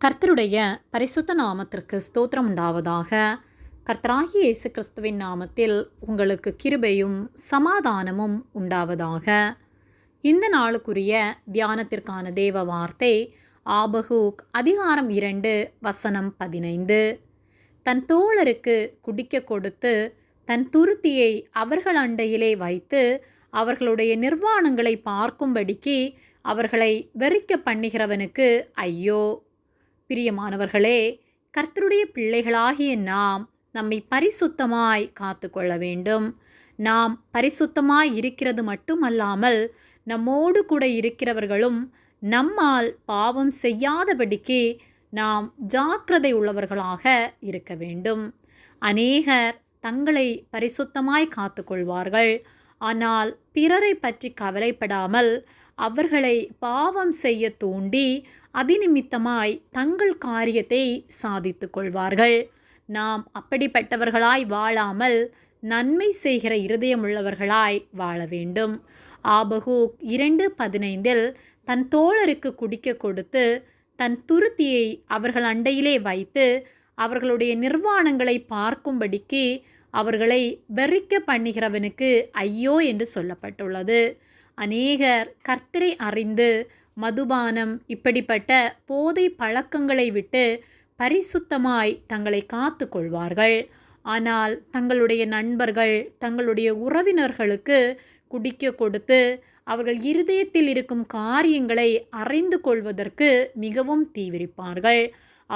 கர்த்தருடைய பரிசுத்த நாமத்திற்கு ஸ்தோத்திரம் உண்டாவதாக. கர்த்தராகி இயேசு கிறிஸ்துவின் நாமத்தில் உங்களுக்கு கிருபையும் சமாதானமும் உண்டாவதாக. இந்த நாளுக்குரிய தியானத்திற்கான தேவ வார்த்தை ஆபகூக் அதிகாரம் இரண்டு வசனம் பதினைந்து. தன் தோழருக்கு குடிக்க கொடுத்து தன் துருத்தியை அவர்கள் அண்டையிலே வைத்து அவர்களுடைய நிர்வாணங்களை பார்க்கும்படிக்கு அவர்களை வெறிக்க பண்ணுகிறவனுக்கு ஐயோ பிரியமானவர்களே கர்த்தருடைய பிள்ளைகளாகிய நாம் நம்மை பரிசுத்தமாய் காத்து கொள்ள வேண்டும். நாம் பரிசுத்தமாய் இருக்கிறது மட்டுமல்லாமல் நம்மோடு கூட இருக்கிறவர்களும் நம்மால் பாவம் செய்யாதபடிக்கு நாம் ஜாக்கிரதை உள்ளவர்களாக இருக்க வேண்டும். அநேகர் தங்களை பரிசுத்தமாய் காத்துக்கொள்வார்கள். ஆனால் பிறரை பற்றி கவலைப்படாமல் அவர்களை பாவம் செய்ய தூண்டி அதிநிமித்தமாய் தங்கள் காரியத்தை சாதித்து கொள்வார்கள். நாம் அப்படிப்பட்டவர்களாய் வாழாமல் நன்மை செய்கிற இருதயமுள்ளவர்களாய் வாழ வேண்டும். ஆபகூக் இரண்டு பதினைந்தில் தன் தோழருக்கு குடிக்க கொடுத்து தன் துருத்தியை அவர்கள் அண்டையிலே வைத்து அவர்களுடைய நிர்வாணங்களை பார்க்கும்படிக்கு அவர்களை வெறிக்க பண்ணுகிறவனுக்கு ஐயோ என்று சொல்லப்பட்டுள்ளது. அநேகர் கர்த்தரை அறிந்து மதுபானம் இப்படிப்பட்ட போதை பழக்கங்களை விட்டு பரிசுத்தமாய் தங்களை காத்து கொள்வார்கள். ஆனால் தங்களுடைய நண்பர்கள் தங்களுடைய உறவினர்களுக்கு குடிக்க கொடுத்து அவர்கள் இருதயத்தில் இருக்கும் காரியங்களை அறிந்து கொள்வதற்கு மிகவும் தீவிரிப்பார்கள்.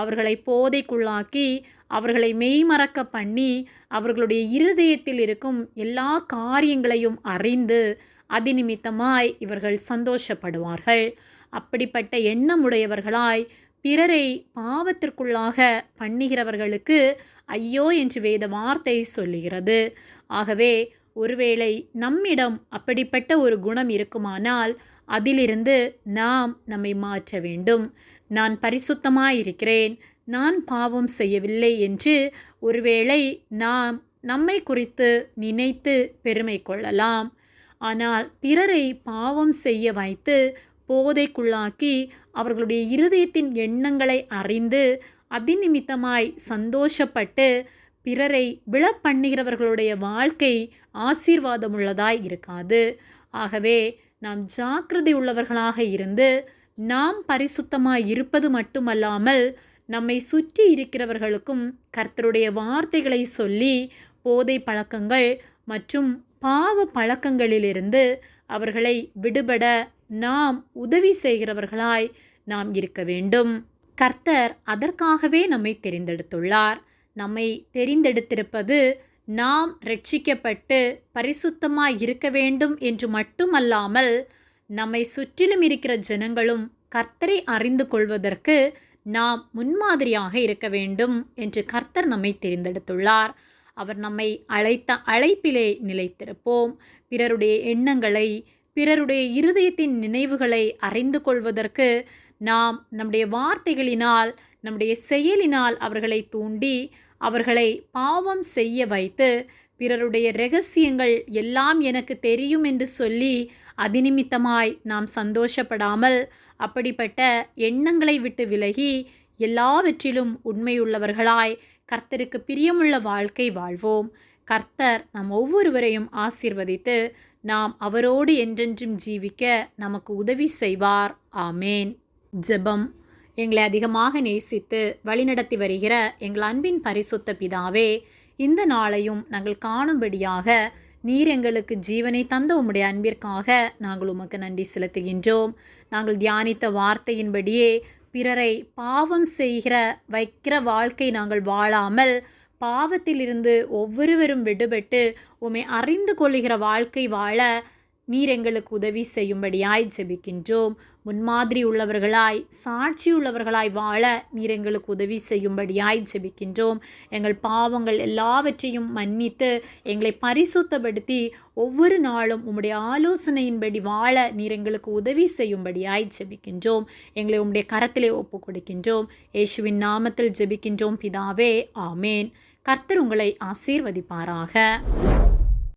அவர்களை போதைக்குள்ளாக்கி அவர்களை மெய்மறக்க பண்ணி அவர்களுடைய இருதயத்தில் இருக்கும் எல்லா காரியங்களையும் அறிந்து அதிநிமித்தமாய் இவர்கள் சந்தோஷப்படுவார்கள். அப்படிப்பட்ட எண்ணமுடையவர்களாய் பிறரை பாவத்திற்குள்ளாக பண்ணுகிறவர்களுக்கு ஐயோ என்று வேத வார்த்தை சொல்லுகிறது. ஆகவே ஒருவேளை நம்மிடம் அப்படிப்பட்ட ஒரு குணம் இருக்குமானால் அதிலிருந்து நாம் நம்மை மாற்ற வேண்டும். நான் பரிசுத்தமாயிருக்கிறேன். நான் பாவம் செய்யவில்லை என்று ஒருவேளை நாம் நம்மை குறித்து நினைத்து பெருமை கொள்ளலாம். ஆனால் பிறரை பாவம் செய்ய வைத்து போதைக்குள்ளாக்கி அவர்களுடைய இருதயத்தின் எண்ணங்களை அறிந்து அதிநிமித்தமாய் சந்தோஷப்பட்டு பிறரை விழப்பண்ணுகிறவர்களுடைய வாழ்க்கை ஆசீர்வாதமுள்ளதாய் இருக்காது. ஆகவே நாம் ஜாக்கிரதை உள்ளவர்களாக இருந்து நாம் பரிசுத்தமாய் இருப்பது மட்டுமல்லாமல் நம்மை சுற்றி இருக்கிறவர்களுக்கும் கர்த்தருடைய வார்த்தைகளை சொல்லி போதை பழக்கங்கள் மற்றும் பாவ பழக்கங்களிலிருந்து அவர்களை விடுபட நாம் உதவி செய்கிறவர்களாய் நாம் இருக்க வேண்டும். கர்த்தர் அதற்காகவே நம்மை தெரிந்தெடுத்துள்ளார். நம்மை தெரிந்தெடுத்திருப்பது நாம் ரட்சிக்கப்பட்டு பரிசுத்தமாய் இருக்க வேண்டும் என்று மட்டுமல்லாமல் நம்மை சுற்றிலும் இருக்கிற ஜனங்களும் கர்த்தரை அறிந்து கொள்வதற்கு நாம் முன்மாதிரியாக இருக்க வேண்டும் என்று கர்த்தர் நம்மை தெரிந்தெடுத்துள்ளார். அவர் நம்மை அழைத்த அழைப்பிலே நிலைத்திருப்போம். பிறருடைய எண்ணங்களை பிறருடைய இருதயத்தின் நினைவுகளை அறிந்து கொள்வதற்கு நாம் நம்முடைய வார்த்தைகளினால் நம்முடைய செயலினால் அவர்களை தூண்டி அவர்களை பாவம் செய்ய வைத்து பிறருடைய ரகசியங்கள் எல்லாம் எனக்கு தெரியும் என்று சொல்லி அதிநிமித்தமாய் நாம் சந்தோஷப்படாமல் அப்படிப்பட்ட எண்ணங்களை விட்டு விலகி எல்லாவற்றிலும் உண்மையுள்ளவர்களாய் கர்த்தருக்கு பிரியமுள்ள வாழ்க்கை வாழ்வோம். கர்த்தர் நம் ஒவ்வொருவரையும் ஆசீர்வதித்து நாம் அவரோடு என்றென்றும் ஜீவிக்க நமக்கு உதவி செய்வார். ஆமேன். ஜெபம். எங்களை அதிகமாக நேசித்து வழிநடத்தி வருகிற எங்கள் அன்பின் பரிசுத்த பிதாவே இந்த நாளையும் நாங்கள் காணும்படியாக நீர் எங்களுக்கு ஜீவனை தந்த உம்முடைய அன்பிற்காக நாங்கள் உமக்கு நன்றி செலுத்துகின்றோம். நாங்கள் தியானித்த வார்த்தையின்படியே பிறரை பாவம் செய்கிற வைக்கிற வாழ்க்கை நாங்கள் வாழாமல் பாவத்திலிருந்து ஒவ்வொருவரும் விடுபட்டு உமை அறிந்து கொள்ளுகிற வாழ்க்கை வாழ நீர் எங்களுக்கு உதவி செய்யும்படியாய் ஜெபிக்கின்றோம். முன்மாதிரி உள்ளவர்களாய் சாட்சி உள்ளவர்களாய் வாழ நீர் எங்களுக்கு உதவி செய்யும்படியாய் ஜெபிக்கின்றோம். எங்கள் பாவங்கள் எல்லாவற்றையும் மன்னித்து எங்களை பரிசுத்தப்படுத்தி ஒவ்வொரு நாளும் உம்முடைய ஆலோசனையின்படி வாழ நீர் எங்களுக்கு உதவி செய்யும்படியாய் ஜெபிக்கின்றோம். எங்களை உம்முடைய கரத்திலே ஒப்பு கொடுக்கின்றோம் இயேசுவின் நாமத்தில் ஜெபிக்கின்றோம். பிதாவே ஆமேன். கர்த்தர் உங்களை ஆசீர்வதிப்பாராக.